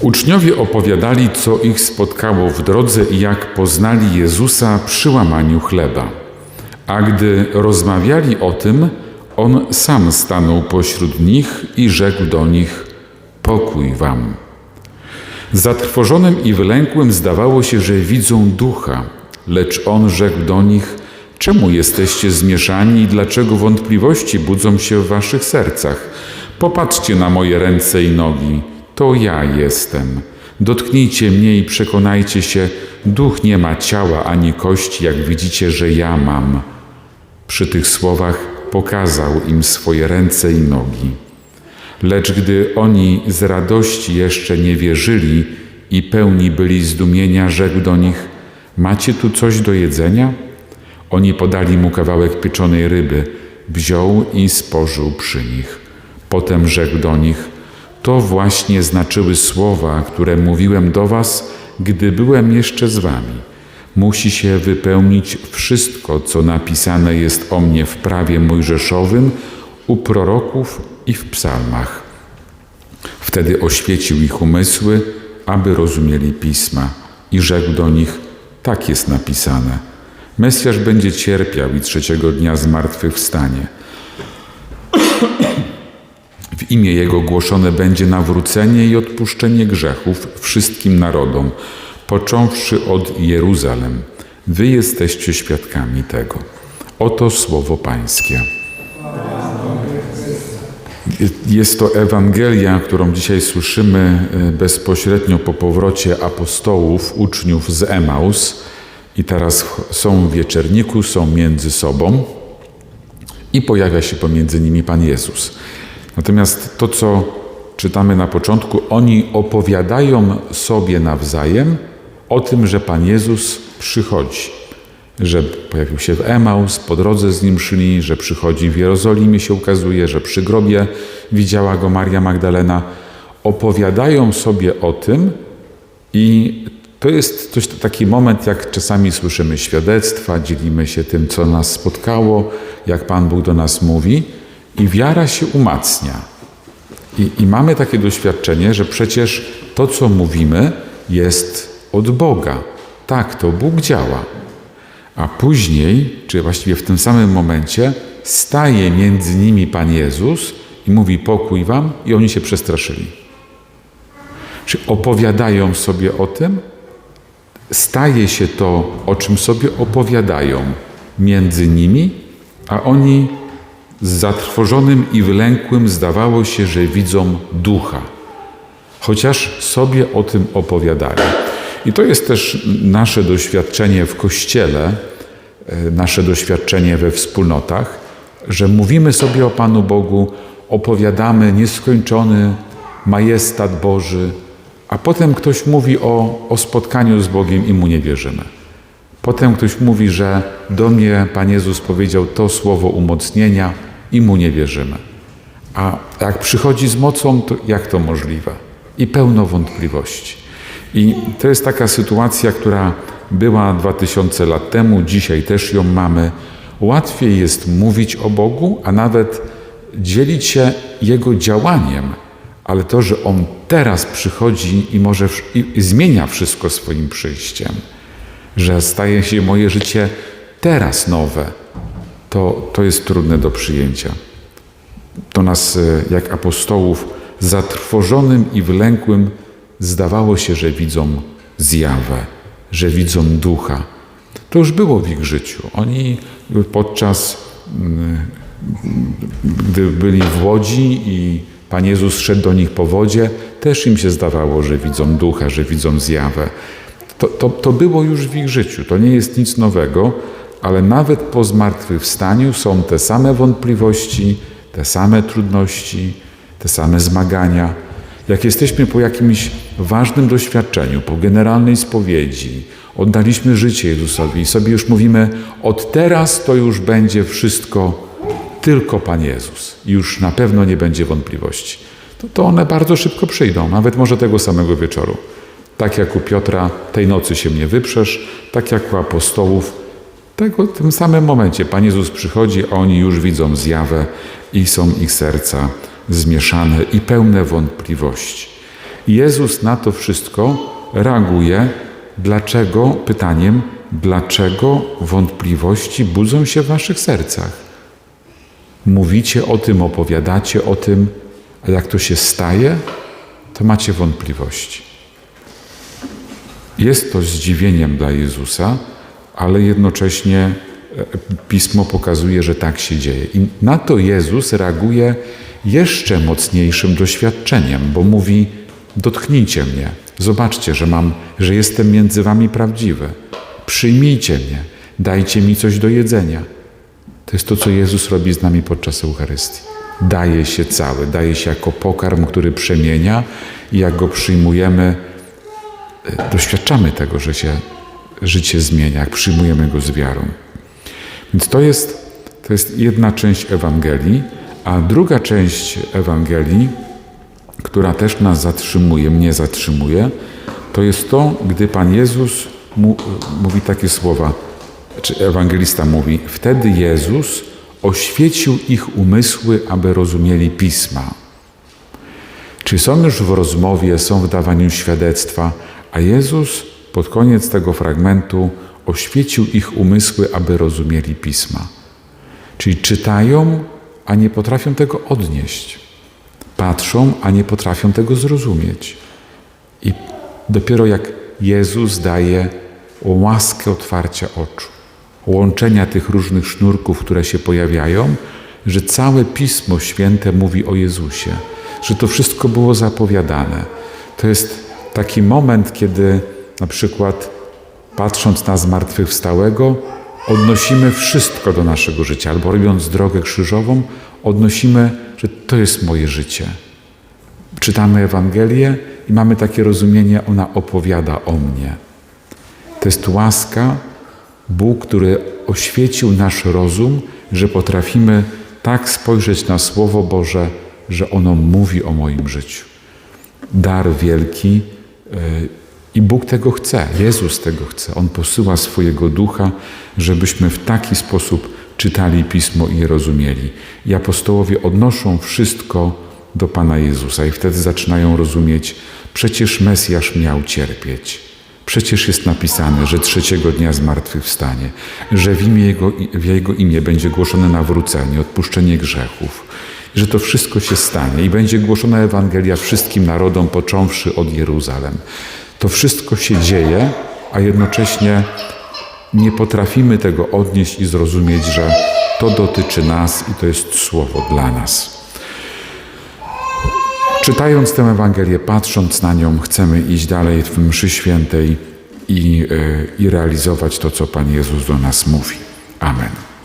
Uczniowie opowiadali, co ich spotkało w drodze i jak poznali Jezusa przy łamaniu chleba. A gdy rozmawiali o tym, on sam stanął pośród nich i rzekł do nich: Pokój wam. Zatrwożonym i wylękłym zdawało się, że widzą ducha, lecz on rzekł do nich: Czemu jesteście zmieszani i dlaczego wątpliwości budzą się w waszych sercach? Popatrzcie na moje ręce i nogi. To ja jestem. Dotknijcie mnie i przekonajcie się, duch nie ma ciała ani kości, jak widzicie, że ja mam. Przy tych słowach pokazał im swoje ręce i nogi. Lecz gdy oni z radości jeszcze nie wierzyli i pełni byli zdumienia, rzekł do nich: Macie tu coś do jedzenia? Oni podali mu kawałek pieczonej ryby, wziął i spożył przy nich. Potem rzekł do nich: To właśnie znaczyły słowa, które mówiłem do was, gdy byłem jeszcze z wami. Musi się wypełnić wszystko, co napisane jest o mnie w prawie mojżeszowym, u proroków i w psalmach. Wtedy oświecił ich umysły, aby rozumieli pisma, i rzekł do nich: Tak jest napisane. Mesjasz będzie cierpiał i trzeciego dnia zmartwychwstanie. Imię Jego głoszone będzie nawrócenie i odpuszczenie grzechów wszystkim narodom, począwszy od Jeruzalem. Wy jesteście świadkami tego. Oto słowo Pańskie. Jest to Ewangelia, którą dzisiaj słyszymy e, bezpośrednio po powrocie apostołów, uczniów z Emaus. I teraz są w wieczerniku, są między sobą i pojawia się pomiędzy nimi Pan Jezus. Natomiast to, co czytamy na początku, oni opowiadają sobie nawzajem o tym, że Pan Jezus przychodzi, że pojawił się w Emaus, po drodze z nim szli, że przychodzi w Jerozolimie, się ukazuje, że przy grobie widziała go Maria Magdalena. Opowiadają sobie o tym i to jest coś, taki moment, jak czasami słyszymy świadectwa, dzielimy się tym, co nas spotkało, jak Pan Bóg do nas mówi i wiara się umacnia. I, I, mamy takie doświadczenie, że przecież to, co mówimy, jest od Boga. Tak, to Bóg działa. A później, czy właściwie w tym samym momencie, staje między nimi Pan Jezus i mówi pokój wam i oni się przestraszyli. Czy opowiadają sobie o tym? Staje się to, o czym sobie opowiadają między nimi, a oni zatrwożonym i wylękłym zdawało się, że widzą ducha, chociaż sobie o tym opowiadali. I to jest też nasze doświadczenie w Kościele, e, nasze doświadczenie we wspólnotach, że mówimy sobie o Panu Bogu, opowiadamy nieskończony majestat Boży, a potem ktoś mówi o, o spotkaniu z Bogiem i mu nie wierzymy. Potem ktoś mówi, że do mnie Pan Jezus powiedział to słowo umocnienia i mu nie wierzymy. A jak przychodzi z mocą, to jak to możliwe? I pełno wątpliwości. I to jest taka sytuacja, która była 2000 lat temu, dzisiaj też ją mamy. Łatwiej jest mówić o Bogu, a nawet dzielić się Jego działaniem, ale to, że On teraz przychodzi i może i, zmienia wszystko swoim przyjściem, że staje się moje życie teraz nowe, to, to jest trudne do przyjęcia. To nas, e, jak apostołów, zatrwożonym i wylękłym, zdawało się, że widzą zjawę, że widzą ducha. To już było w ich życiu. Oni podczas, mm, gdy byli w łodzi i Pan Jezus szedł do nich po wodzie, też im się zdawało, że widzą ducha, że widzą zjawę. To, to, to było już w ich życiu. To nie jest nic nowego, ale nawet po zmartwychwstaniu są te same wątpliwości, te same trudności, te same zmagania. Jak jesteśmy po jakimś ważnym doświadczeniu, po generalnej spowiedzi, oddaliśmy życie Jezusowi i sobie już mówimy, od teraz to już będzie wszystko tylko Pan Jezus. Już na pewno nie będzie wątpliwości. To, to one bardzo szybko przyjdą, nawet może tego samego wieczoru. Tak jak u Piotra, tej nocy się mnie wyprzesz, tak jak u apostołów, tego, w tym samym momencie Pan Jezus przychodzi, a oni już widzą zjawę i są ich serca zmieszane i pełne wątpliwości. Jezus na to wszystko reaguje. Dlaczego? Pytaniem, dlaczego wątpliwości budzą się w waszych sercach? Mówicie o tym, opowiadacie o tym, a jak to się staje, to macie wątpliwości. Jest to zdziwieniem dla Jezusa, ale jednocześnie e, pismo pokazuje, że tak się dzieje. I na to Jezus reaguje jeszcze mocniejszym doświadczeniem, bo mówi: Dotknijcie mnie, zobaczcie, że mam, że jestem między wami prawdziwy. Przyjmijcie mnie, dajcie mi coś do jedzenia. To jest to, co Jezus robi z nami podczas Eucharystii. Daje się cały, daje się jako pokarm, który przemienia i jak go przyjmujemy, e, doświadczamy tego, że się życie zmienia, jak przyjmujemy go z wiarą. Więc to jest, to jest jedna część Ewangelii, a druga część Ewangelii, która też nas zatrzymuje, mnie zatrzymuje, to jest to, gdy Pan Jezus mu, mówi takie słowa, czy ewangelista mówi, wtedy Jezus oświecił ich umysły, aby rozumieli pisma. Czy są już w rozmowie, są w dawaniu świadectwa, a Jezus pod koniec tego fragmentu oświecił ich umysły, aby rozumieli pisma. Czyli czytają, a nie potrafią tego odnieść. Patrzą, a nie potrafią tego zrozumieć. I dopiero jak Jezus daje łaskę otwarcia oczu, łączenia tych różnych sznurków, które się pojawiają, że całe Pismo Święte mówi o Jezusie, że to wszystko było zapowiadane. To jest taki moment, kiedy na przykład patrząc na zmartwychwstałego, odnosimy wszystko do naszego życia, albo robiąc drogę krzyżową, odnosimy, że to jest moje życie. Czytamy Ewangelię i mamy takie rozumienie, ona opowiada o mnie. To jest łaska, Bóg, który oświecił nasz rozum, że potrafimy tak spojrzeć na Słowo Boże, że ono mówi o moim życiu. Dar wielki yy, i Bóg tego chce, Jezus tego chce. On posyła swojego ducha, żebyśmy w taki sposób czytali pismo i je rozumieli. I apostołowie odnoszą wszystko do Pana Jezusa i wtedy zaczynają rozumieć, przecież Mesjasz miał cierpieć. Przecież jest napisane, że trzeciego dnia zmartwychwstanie, że w, imię Jego, w Jego imię będzie głoszone nawrócenie, odpuszczenie grzechów, że to wszystko się stanie i będzie głoszona Ewangelia wszystkim narodom, począwszy od Jeruzalem. To wszystko się dzieje, a jednocześnie nie potrafimy tego odnieść i zrozumieć, że to dotyczy nas i to jest słowo dla nas. Czytając tę Ewangelię, patrząc na nią, chcemy iść dalej w mszy świętej i, yy, i realizować to, co Pan Jezus do nas mówi. Amen.